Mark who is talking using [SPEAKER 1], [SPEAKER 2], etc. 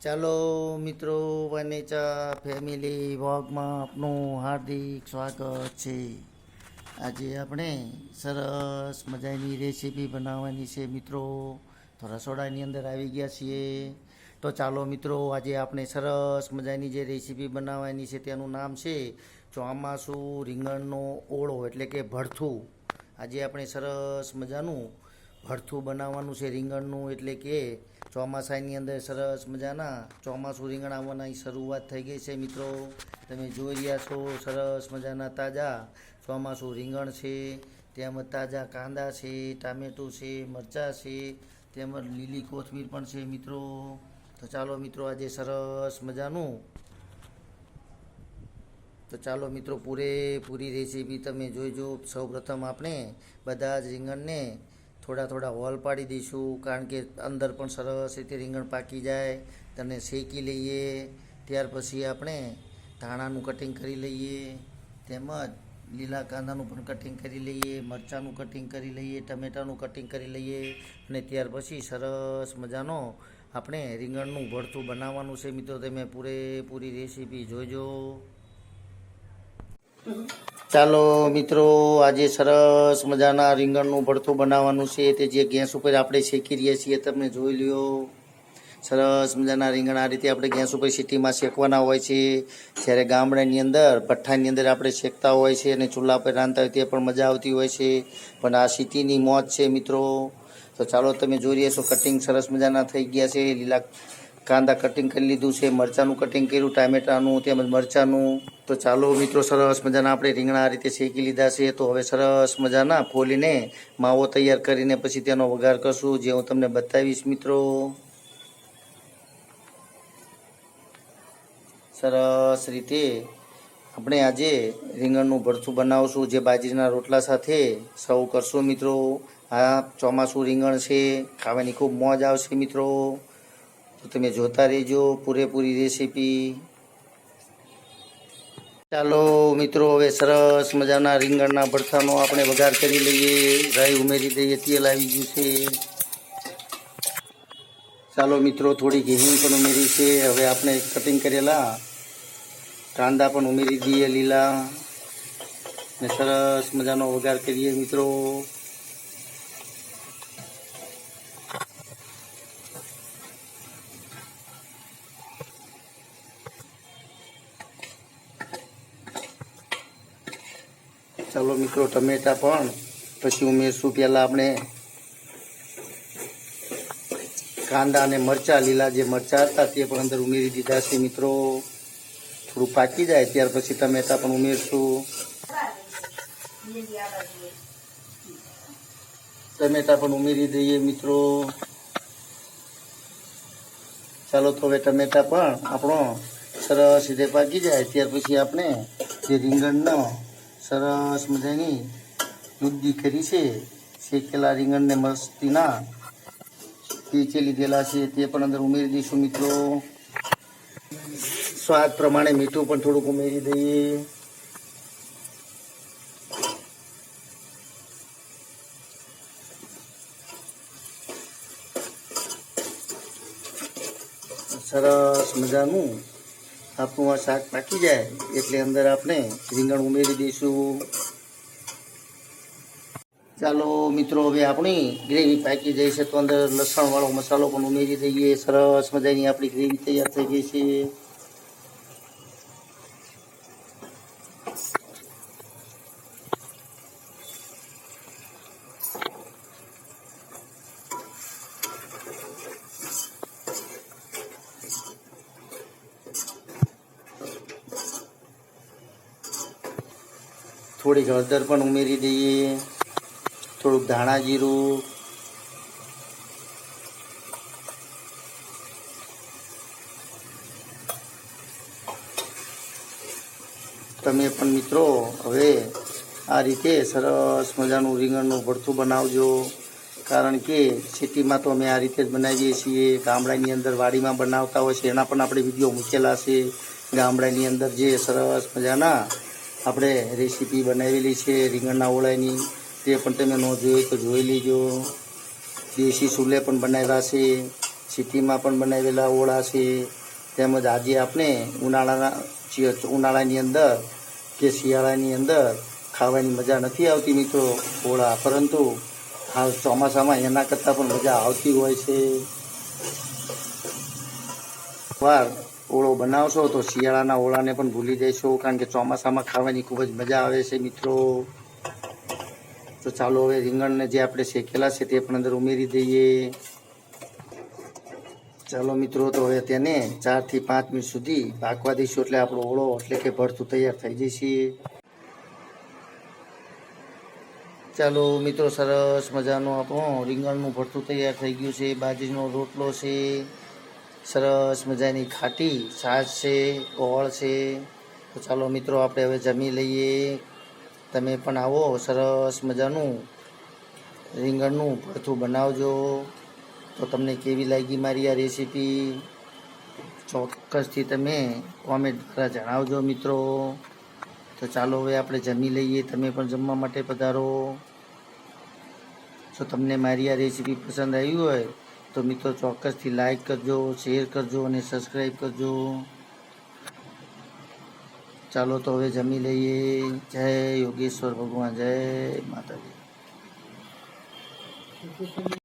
[SPEAKER 1] ચાલો મિત્રો વનેચા ફેમિલી વોગમાં આપનું હાર્દિક સ્વાગત છે. આજે આપણે સરસ મજાની રેસીપી બનાવવાની છે મિત્રો. તો રસોડાની અંદર આવી ગયા છીએ. તો ચાલો મિત્રો, આજે આપણે સરસ મજાની જે રેસીપી બનાવવાની છે તેનું નામ છે ચોમાસું રીંગણનો ઓળો, એટલે કે ભડથું આજે આપણે સરસ મજાનું ભડથું બનાવવાનું છે રીંગણનું, એટલે કે ચોમાસાની અંદર સરસ મજાના ચોમાસું રીંગણ આવવાની શરૂઆત થઈ ગઈ છે મિત્રો. તમે જોઈ રહ્યા છો, સરસ મજાના તાજા ચોમાસું રીંગણ છે, તેમજ તાજા કાંદા છે, ટામેટું છે, મરચાં છે, તેમજ લીલી કોથમીર પણ છે મિત્રો. તો ચાલો મિત્રો આજે સરસ મજાનું તો ચાલો મિત્રો પૂરેપૂરી રેસીપી તમે જોઈજો. સૌપ્રથમ આપણે બધા જ રીંગણને થોડા થોડા હોલ પાડી દઈશું, કારણ કે અંદર પણ સરસ રીતે રીંગણ પાકી જાય, તેને શેકી લઈએ, ત્યાર પછી આપણે ધાણાનું કટિંગ કરી લઈએ, તેમજ લીલા કાંદાનું પણ કટિંગ કરી લઈએ, મરચાંનું કટિંગ કરી લઈએ, ટમેટાનું કટિંગ કરી લઈએ, અને ત્યાર પછી સરસ મજાનો આપણે રીંગણનું ભરતું બનાવવાનું છે. મિત્રો, તમે પૂરેપૂરી રેસીપી જોજો. ચાલો મિત્રો, આજે સરસ મજાના રીંગણનું ભરથું બનાવવાનું છે. તે જે ગેસ ઉપર આપણે શેકી રહીએ છીએ, તમે જોઈ લ્યો. સરસ મજાના રીંગણ આ રીતે આપણે ગેસ ઉપર સિટીમાં શેકવાના હોય છે. જ્યારે ગામડાની અંદર, ભઠ્ઠાની અંદર આપણે શેકતા હોય છે અને ચૂલા પર રાંધતા હોય તે પણ મજા આવતી હોય છે. પણ આ સિટીની મોજ છે મિત્રો. તો ચાલો તમે જોઈ રહ્યા છો, કટિંગ સરસ મજાના થઈ ગયા છે. લીલા કાંદા કટિંગ કરી લીધું છે, મરચાંનું કટિંગ કર્યું, ટામેટાનું, તેમજ મરચાંનું. તો ચાલો મિત્રો, સરસ મજાના આપણે રીંગણા આ રીતે શેકી લીધા છે. તો હવે સરસ મજાના ફોલીને માવો તૈયાર કરીને પછી તેનો વઘાર કરશું, જે હું તમને બતાવીશ મિત્રો. સરસ રીતે આપણે આજે રીંગણનું ભરથું બનાવશું, જે બાજરીના રોટલા સાથે સૌ કરશું મિત્રો. આ ચોમાસું રીંગણ છે, ખાવાની ખૂબ મોજ આવશે મિત્રો. તો તમે જોતા રહેજો પૂરેપૂરી રેસીપી ચાલો મિત્રો હવે સરસ મજાના રીંગણના ભરથાનો આપણે વઘાર કરી લઈએ. રાઈ ઉમેરી દઈએ, તેલ આવી ગયું છે. ચાલો મિત્રો થોડી ઘી પણ ઉમેરી છે. હવે આપણે કટિંગ કરેલા. કાંદા પણ ઉમેરી દઈએ લીલા. ને સરસ મજાનો વઘાર કરીએ મિત્રો. ચાલો મિત્રો ટમેટા પણ. પછી ઉમેરશું પહેલાં આપણે કાંદા અને મરચાં, લીલા જે મરચાં હતા તે પણ અંદર ઉમેરી દીધા છે મિત્રો. થોડું પાકી જાય ત્યાર પછી ટમેટા પણ ઉમેરશું. ટમેટા પણ ઉમેરી દઈએ મિત્રો. ચાલો તો હવે ટમેટા પણ આપણો સરસ રીતે પાકી જાય ત્યાર પછી આપણે જે રીંગણનો સરસ મજાની દૂધી કરી છે. શેકેલા રીંગણને મસ્તીના પીચી લીધેલા છે. તે પણ અંદર ઉમેરી દઈશું મિત્રો. સ્વાદ પ્રમાણે મીઠું પણ થોડુંક ઉમેરી દઈએ. સરસ મજાનું આપણું આ શાક પાકી જાય એટલે અંદર આપણે રીંગણ ઉમેરી દઈશું. ચાલો મિત્રો, હવે આપણી ગ્રેવી પાકી જાય છે તો અંદર લસણવાળો મસાલો પણ ઉમેરી દઈએ. સરસ મજાની આપણી ગ્રેવી તૈયાર થઈ ગઈ છે. થોડીક હળદર પણ ઉમેરી દઈએ, થોડુંક ધાણા જીરું, તમે પણ મિત્રો હવે આ રીતે સરસ મજાનું રીંગણનું ભરથું બનાવજો. કારણ કે સિટીમાં તો અમે આ રીતે જ બનાવીએ છીએ. ગામડાની અંદર વાડીમાં બનાવતા હોય છે, એના પણ આપણે વીડિયો મૂકેલા છે. ગામડાની અંદર જે સરસ મજાના આપણે રેસીપી બનાવેલી છે, રીંગણના ઓળાની, તે પણ તમે ન જોઈ તો જોઈ લેજો. દેશી સુલે પણ બનાવ્યા છે, સિટીમાં પણ બનાવેલા ઓળા છે. તેમજ આજે આપણે ઉનાળાના ઉનાળાની અંદર કે શિયાળાની અંદર ખાવાની મજા નથી આવતી મિત્રો ઓળા. પરંતુ હાલ ચોમાસામાં એના કરતાં પણ મજા આવતી હોય છે. વાર ઓળો બનાવશો તો શિયાળાના ઓળાને પણ ભૂલી જઈશો, કારણ કે ચોમાસામાં ખાવાની ખૂબ જ મજા આવે છે મિત્રો. તો ચાલો હવે રીંગણને જે આપણે શેકેલા છે તે પણ અંદર ઉમેરી દઈએ. ચાલો મિત્રો, તો હવે તેને ચારથી પાંચ મિનિટ સુધી પાકવા દઈશું એટલે આપણો ઓળો એટલે કે ભરતું તૈયાર થઈ જશે. ચાલો મિત્રો, સરસ મજાનું આપણું રીંગણનું ભરતું તૈયાર થઈ ગયું છે, બાજરીનો રોટલો છે. સરસ મજાની ખાટી, છાશ છે, ગોળ છે. તો ચાલો મિત્રો, આપણે હવે જમી લઈએ. તમે પણ આવો, સરસ મજાનું રીંગણનું ભરથું બનાવજો. તો તમને કેવી લાગી મારી આ રેસીપી? ચોક્કસથી તમે કોમેન્ટ દ્વારા જણાવજો મિત્રો. તો ચાલો હવે આપણે જમી લઈએ. તમે પણ જમવા માટે પધારો. જો તમને મારી આ રેસીપી પસંદ આવી હોય તો મિત્રો ચોક્કસથી લાઈક કરજો શેર કરજો અને સબસ્ક્રાઈબ કરજો. ચાલો તો હવે જમી લઈએ. જય યોગેશ્વર ભગવાન, જય માતાજી.